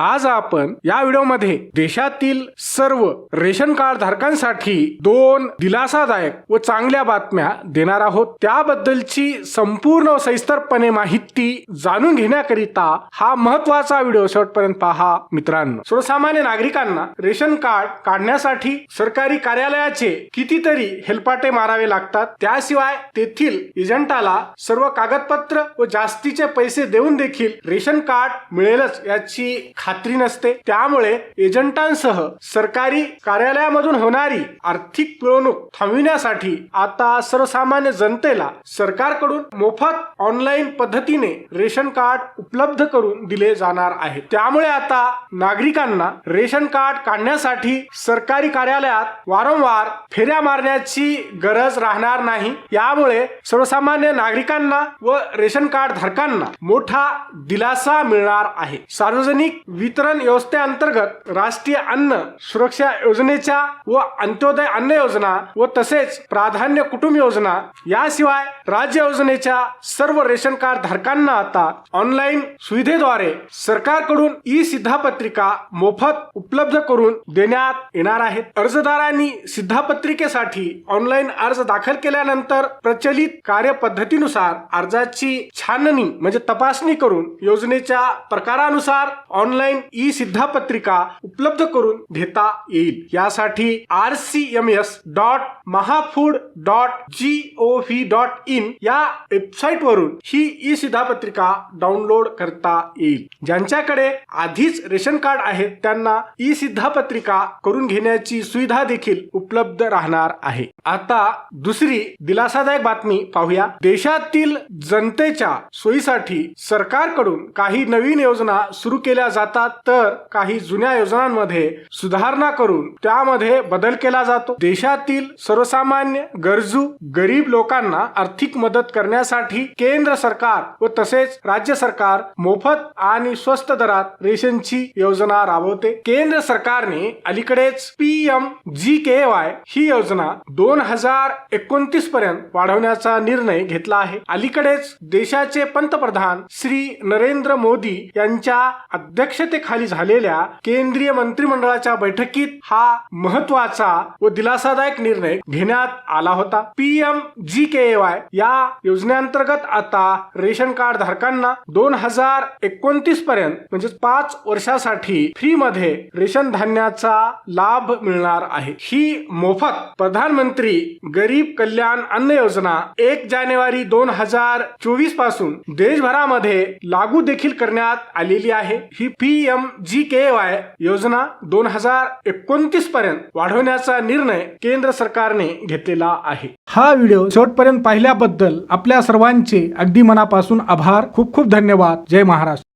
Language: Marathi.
आज आपण या व्हिडिओमध्ये देशातील सर्व रेशन कार्ड धारकांसाठी दोन दिलासादायक व चांगल्या बातम्या देणार आहोत. त्याबद्दलची संपूर्ण सविस्तरपणे माहिती जाणून घेण्याकरिता हा महत्त्वाचा व्हिडिओ शेवटपर्यंत पहा मित्रांनो. सर्वसामान्य नागरिकांना रेशन कार्ड काढण्यासाठी सरकारी कार्यालयाचे कितीतरी हेलपाटे मारावे लागतात. त्याशिवाय तेथील एजंटाला सर्व कागदपत्र व जास्तीचे पैसे देऊन देखील रेशन कार्ड मिळेलच याची खात्री नसते. त्यामुळे एजंटांसह सरकारी कार्यालयामधून होणारी आर्थिक पिळवणूक थांबविण्यासाठी आता सर्वसामान्य जनतेला सरकारकडून मोफत ऑनलाईन पद्धतीने रेशन कार्ड उपलब्ध करून दिले जाणार आहे. त्यामुळे आता नागरिकांना रेशन कार्ड काढण्यासाठी सरकारी कार्यालयात वारंवार फेऱ्या मारण्याची गरज राहणार नाही. यामुळे सर्वसामान्य नागरिकांना व रेशन कार्ड धारकांना मोठा दिलासा मिळणार आहे. सार्वजनिक वितरण व्यवस्थेअंतर्गत राष्ट्रीय अन्न सुरक्षा योजनेच्या व अंत्योदय अन्न योजना व तसेच प्राधान्य कुटुंब योजना याशिवाय राज्य योजनेच्या सर्व रेशन कार्ड धारकांना आता ऑनलाईन सुविधेद्वारे सरकारकडून ई सिद्धापत्रिका मोफत उपलब्ध करून देण्यात येणार आहेत. अर्जदारांनी सिद्धापत्रिकेसाठी ऑनलाईन अर्ज दाखल केल्यानंतर प्रचलित कार्यपद्धतीनुसार अर्जाची छाननी म्हणजे तपासणी करून योजनेच्या प्रकारानुसार ऑनलाईन ई सिद्धापत्रिका उपलब्ध करून घेता येईल. यासाठी R C M S dot Mahafood dot G O V dot in या वेबसाईट वरून ही ई सिद्धापत्रिका डाउनलोड करता येईल. ज्यांच्याकडे आधीच रेशन कार्ड आहे त्यांना ई सिद्धापत्रिका करून घेण्याची सुविधा देखील उपलब्ध राहणार आहे. आता दुसरी दिलासादायक बातमी पाहूया. देशातील जनतेच्या सोयीसाठी सरकारकडून काही नवीन योजना सुरू केल्या जातात तर काही जुन्या योजनांमध्ये सुधारणा करून त्यामध्ये बदल केला जातो. देशातील सर्वसामान्य गरजू गरीब लोकांना आर्थिक मदत करण्यासाठी केंद्र सरकार व तसेच राज्य सरकार मोफत आणि स्वस्त दरात रेशनची योजना राबवते. केंद्र सरकारने अलीकडेच P M G K Y ही योजना दोन दोन हजार एकोणतीस पर्यंत वाढवण्याचा निर्णय घेतला आहे. अलीकडेच देशाचे पंतप्रधान श्री नरेंद्र मोदी यांच्या अध्यक्षतेखाली झालेल्या केंद्रीय मंत्रिमंडळाच्या बैठकीत हा महत्त्वाचा व दिलासादायक निर्णय घेण्यात आला होता. P M G K Y या योजनेअंतर्गत आता रेशन कार्ड धारकांना दोन हजार एकोणतीस पर्यंत म्हणजे पाच वर्षासाठी फ्री मध्ये रेशन धान्याचा लाभ मिळणार आहे. ही मोफत प्रधानमंत्री प्रधानमंत्री गरीब कल्याण अन्न योजना एक जानेवारी दोन हजार चोवीसपासून देशभरामध्ये लागू देखील करण्यात आलेली आहे. ही P M G K Y योजना दोन हजार एकोणतीस पर्यंत वाढवण्याचा निर्णय केंद्र सरकारने घेतलेला आहे. हा व्हिडिओ शेवटपर्यंत पाहिल्याबद्दल आपल्या सर्वांचे अगदी मनापासून आभार. खूप खूप धन्यवाद. जय महाराष्ट्र.